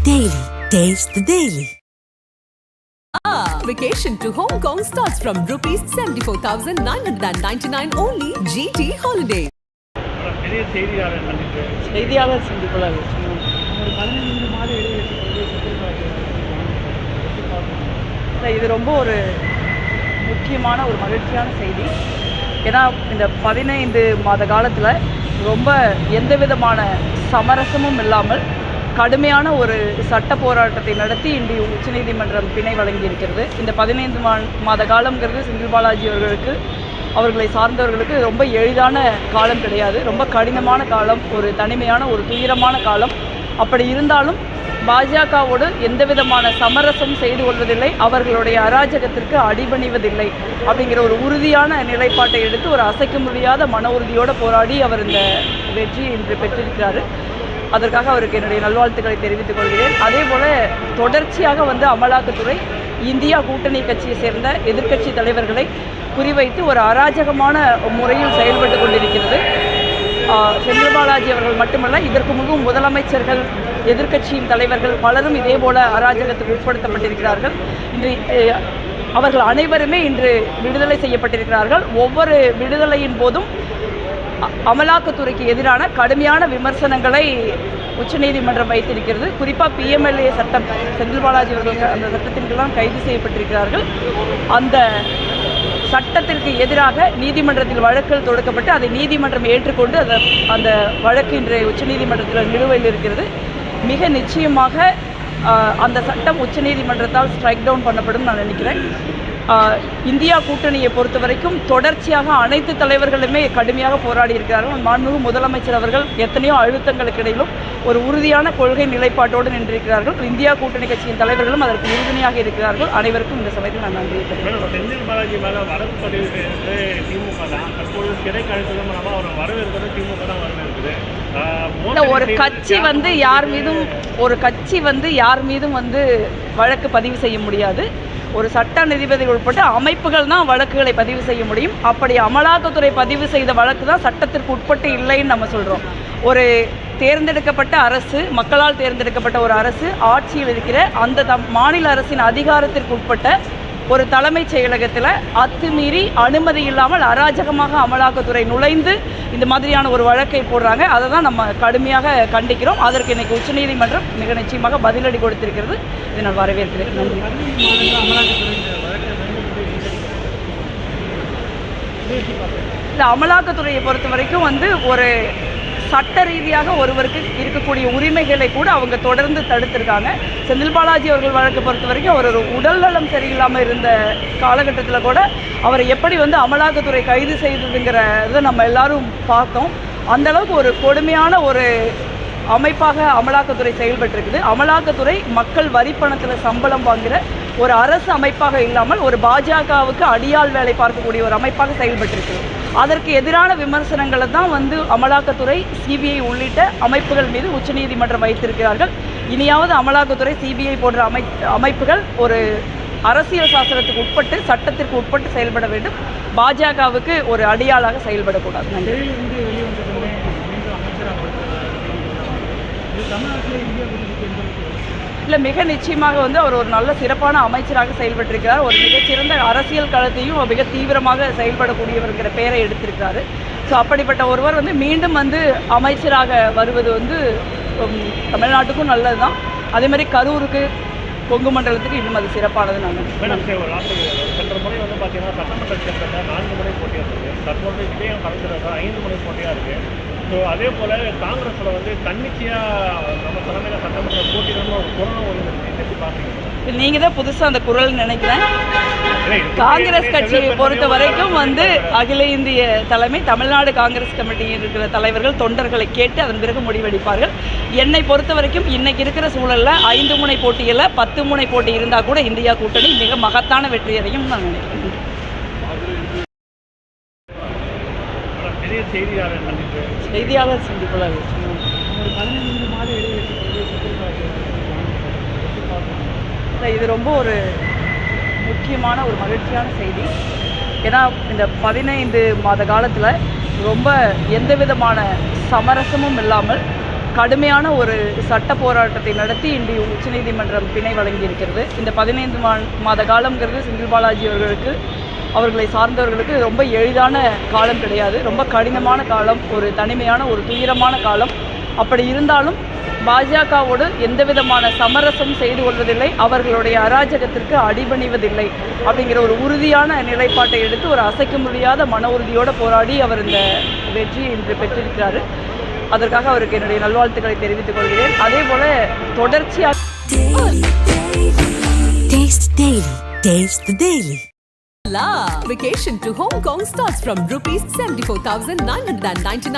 Daily. Taste the Daily. Ah, vacation to Hong Kong starts from rupees 74,999 only GT Holiday. பெரிய செய்தியாளர் சந்திப்பு செய்தியாளர் சந்திப்பில் ஒரு பதினைந்து மாத இடைவெளிக்கு பிறகு சுற்றுலாக்கு இல்லை, இது ரொம்ப ஒரு முக்கியமான ஒரு மகிழ்ச்சியான செய்தி ஏன்னா இந்த பதினைந்து மாத காலத்தில் ரொம்ப எந்த விதமான சமரசமும் இல்லாமல் கடுமையான ஒரு சட்ட போராட்டத்தை நடத்தி இன்று உச்சநீதிமன்றம் பிணை வழங்கியிருக்கிறது. இந்த பதினைந்து மா மாத காலம்ங்கிறது செந்தில் பாலாஜி அவர்களுக்கு அவர்களை சார்ந்தவர்களுக்கு ரொம்ப எளிதான காலம் கிடையாது. ரொம்ப கடினமான காலம் ஒரு தனிமையான ஒரு துயரமான காலம். அப்படி இருந்தாலும் பாஜகவோடு எந்த விதமான சமரசம் செய்து கொள்வதில்லை. அவர்களுடைய அராஜகத்திற்கு அடிபணிவதில்லை அப்படிங்கிற ஒரு உறுதியான நிலைப்பாட்டை எடுத்து ஒரு அசைக்க முடியாத மன உறுதியோடு போராடி அவர் இந்த வெற்றியை இன்று பெற்றிருக்கிறார். அதற்காக அவருக்கு என்னுடைய நல்வாழ்த்துக்களை தெரிவித்துக் கொள்கிறேன். அதே போல தொடர்ச்சியாக வந்து அமலாக்கத்துறை இந்தியா கூட்டணி கட்சியை சேர்ந்த எதிர்க்கட்சி தலைவர்களை குறிவைத்து ஒரு அராஜகமான முறையில் செயல்பட்டு கொண்டிருக்கிறது. ஆஹ் செந்தில் பாலாஜி அவர்கள் மட்டுமல்ல இதற்கு முன்பும் முதலமைச்சர்கள் எதிர்க்கட்சியின் தலைவர்கள் பலரும் இதே போல அராஜகத்துக்கு உட்படுத்தப்பட்டிருக்கிறார்கள். இன்று அவர்கள் அனைவருமே இன்று விடுதலை செய்யப்பட்டிருக்கிறார்கள். ஒவ்வொரு விடுதலையின் போதும் அமலாக்கத்துறைக்கு எதிரான கடுமையான விமர்சனங்களை உச்சநீதிமன்றம் வைத்திருக்கிறது. குறிப்பாக பிஎம்எல்ஏ சட்டம் செந்தில் பாலாஜி அவர்கள் அந்த சட்டத்தின் கைது செய்யப்பட்டிருக்கிறார்கள். அந்த சட்டத்திற்கு எதிராக நீதிமன்றத்தில் வழக்குகள் தொடுக்கப்பட்டு அதை நீதிமன்றம் ஏற்றுக்கொண்டு அந்த அந்த வழக்கு இன்றைய உச்சநீதிமன்றத்தில் நிலுவையில் இருக்கிறது. மிக நிச்சயமாக அந்த சட்டம் உச்சநீதிமன்றத்தால் ஸ்ட்ரைக் டவுன் பண்ணப்படும் நான் நினைக்கிறேன். இந்தியா கூட்டணியை பொறுத்த வரைக்கும் தொடர்ச்சியாக அனைத்து தலைவர்களுமே கடுமையாக போராடி இருக்கிறார்கள். மாண்புமிகு முதலமைச்சர் அவர்கள் எத்தனையோ அழுத்தங்களுக்கு இடையிலும் ஒரு உறுதியான கொள்கை நிலைப்பாட்டோடு நின்றிருக்கிறார்கள். இந்தியா கூட்டணி கட்சியின் தலைவர்களும் அதற்கு உறுதுணையாக இருக்கிறார்கள். அனைவருக்கும் இந்த சமயத்தில் நான் நன்றி திமுக ஒரு கட்சி வந்து யார் மீதும் ஒரு கட்சி வந்து யார் மீதும் வந்து வழக்கு பதிவு செய்ய முடியாது. ஒரு சட்ட நீதிபதிகள் உட்பட்ட அமைப்புகள் தான் வழக்குகளை பதிவு செய்ய முடியும். அப்படி அமலாக்கத்துறை பதிவு செய்த வழக்கு தான் சட்டத்திற்கு உட்பட்டு இல்லைன்னு நம்ம சொல்கிறோம் ஒரு தேர்ந்தெடுக்கப்பட்ட அரசு மக்களால் தேர்ந்தெடுக்கப்பட்ட ஒரு அரசு ஆட்சியில் இருக்கிற அந்த தம் மாநில அரசின் அதிகாரத்திற்கு உட்பட்ட ஒரு தலைமைச் செயலகத்தில் அத்துமீறி அனுமதி இல்லாமல் அராஜகமாக அமலாக்கத்துறை நுழைந்து இந்த மாதிரியான ஒரு வழக்கை போடுறாங்க. அதை தான் நம்ம கடுமையாக கண்டிக்கிறோம். அதற்கு இன்னைக்கு உச்சநீதிமன்றம் மிக நிச்சயமாக பதிலடி கொடுத்திருக்கிறது. இதை நான் வரவேற்கிறேன். நன்றி. இல்லை அமலாக்கத்துறையை பொறுத்த வரைக்கும் வந்து ஒரு சட்ட ரீதியாக ஒருவருக்கு இருக்கக்கூடிய உரிமைகளை கூட அவங்க தொடர்ந்து தடுத்திருக்காங்க. செந்தில் பாலாஜி அவர்கள் வழக்கை பொறுத்த வரைக்கும் அவர் ஒரு உடல்நலம் சரியில்லாமல் இருந்த காலகட்டத்தில் கூட அவரை எப்படி வந்து அமலாக்கத்துறை கைது செய்ததுங்கிறத நம்ம எல்லாரும் பார்த்தோம். அந்த அளவுக்கு ஒரு கொடுமையான ஒரு அமைப்பாக அமலாக்கத்துறை செயல்பட்டிருக்குது. அமலாக்கத்துறை மக்கள் வரி பணத்தில் சம்பளம் வாங்குகிற ஒரு அரசு அமைப்பாக இல்லாமல் ஒரு பாஜகவுக்கு அடியால் வேலை பார்க்கக்கூடிய ஒரு அமைப்பாக செயல்பட்டிருக்குது. அதற்கு எதிரான விமர்சனங்களை தான் வந்து அமலாக்கத்துறை சிபிஐ உள்ளிட்ட அமைப்புகள் மீது உச்சநீதிமன்றம் வைத்திருக்கிறார்கள். இனியாவது அமலாக்கத்துறை சிபிஐ போன்ற அமை அமைப்புகள் ஒரு அரசியல் சாசனத்துக்கு உட்பட்டு சட்டத்திற்கு உட்பட்டு செயல்பட வேண்டும். பாஜகவுக்கு ஒரு அடியாளாக செயல்படக்கூடாது. நன்றி. தமிழ்நாட்டில் இந்தியா குறித்து இல்லை மிக நிச்சயமாக வந்து அவர் ஒரு நல்ல சிறப்பான அமைச்சராக செயல்பட்டிருக்கிறார். ஒரு மிகச்சிறந்த அரசியல் களத்தையும் மிக தீவிரமாக செயல்படக்கூடியவர்கிற பெயரை எடுத்திருக்கிறாரு. ஸோ அப்படிப்பட்ட ஒருவர் வந்து மீண்டும் வந்து அமைச்சராக வருவது வந்து தமிழ்நாட்டுக்கும் நல்லது தான் அதே மாதிரி கரூருக்கு கொங்கு மண்டலத்துக்கு இன்னும் அது சிறப்பானது நான் மேடம் ஒரு சென்ற முறை வந்து பார்த்தீங்கன்னா சட்டமன்ற தேர்தலில் நான்கு முறை போட்டியாக இருக்குது தற்போது விஜயம் கலந்துருக்க ஐந்து முறை போட்டியாக இருக்குது ஸோ அதே போல் காங்கிரஸில் வந்து தன்னிச்சையாக தலைமையில் சட்டமன்ற போட்டியிடணும் ஒரு ஒழுங்கு எப்படி பார்க்குறீங்க நீங்கள் தான் புதுசாக அந்த குரல் நினைக்கிறேன். காங்கிரஸ் கட்சியை பொறுத்த வரைக்கும் வந்து அகில இந்திய தலைமை தமிழ்நாடு காங்கிரஸ் கமிட்டியில் இருக்கிற தலைவர்கள் தொண்டர்களை கேட்டு அதன் பிறகு முடிவெடுப்பார்கள். என்னை பொறுத்த வரைக்கும் இன்னைக்கு இருக்கிற சூழல்ல ஐந்து முனை போட்டியில் பத்து முனை போட்டி இருந்தால் கூட இந்தியா கூட்டணி மிக மகத்தான வெற்றி அடையும் நான் நினைக்கிறேன். செய்தியாளர் சந்திப்பில் இல்லை, இது ரொம்ப ஒரு முக்கியமான ஒரு மகிழ்ச்சியான செய்தி. ஏன்னா இந்த பதினைந்து மாத காலத்தில் ரொம்ப எந்த விதமான சமரசமும் இல்லாமல் கடுமையான ஒரு சட்ட போராட்டத்தை நடத்தி இன்று உச்சநீதிமன்றம் பிணை வழங்கியிருக்கிறது. இந்த பதினைந்து மா மாத காலம்ங்கிறது செந்தில் பாலாஜி அவர்களுக்கு அவர்களை சார்ந்தவர்களுக்கு ரொம்ப எளிதான காலம் கிடையாது. ரொம்ப கடினமான காலம் ஒரு தனிமையான ஒரு துயரமான காலம். அப்படி இருந்தாலும் பாஜகவோடு எந்த விதமான சமரசம் செய்து கொள்வதில்லை அவர்களுடைய அராஜகத்திற்கு அடிபணிவதில்லை அப்படிங்கிற ஒரு உறுதியான நிலைப்பாட்டை எடுத்து ஒரு அசைக்க முடியாத மன உறுதியோடு போராடி அவர் இந்த வெற்றியை இன்று பெற்றிருக்கிறார் அதற்காக அவருக்கு என்னுடைய நல்வாழ்த்துக்களை தெரிவித்துக் கொள்கிறேன் அதே போல தொடர்ச்சியாக. La! Vacation to Hong Kong starts from rupees 74,999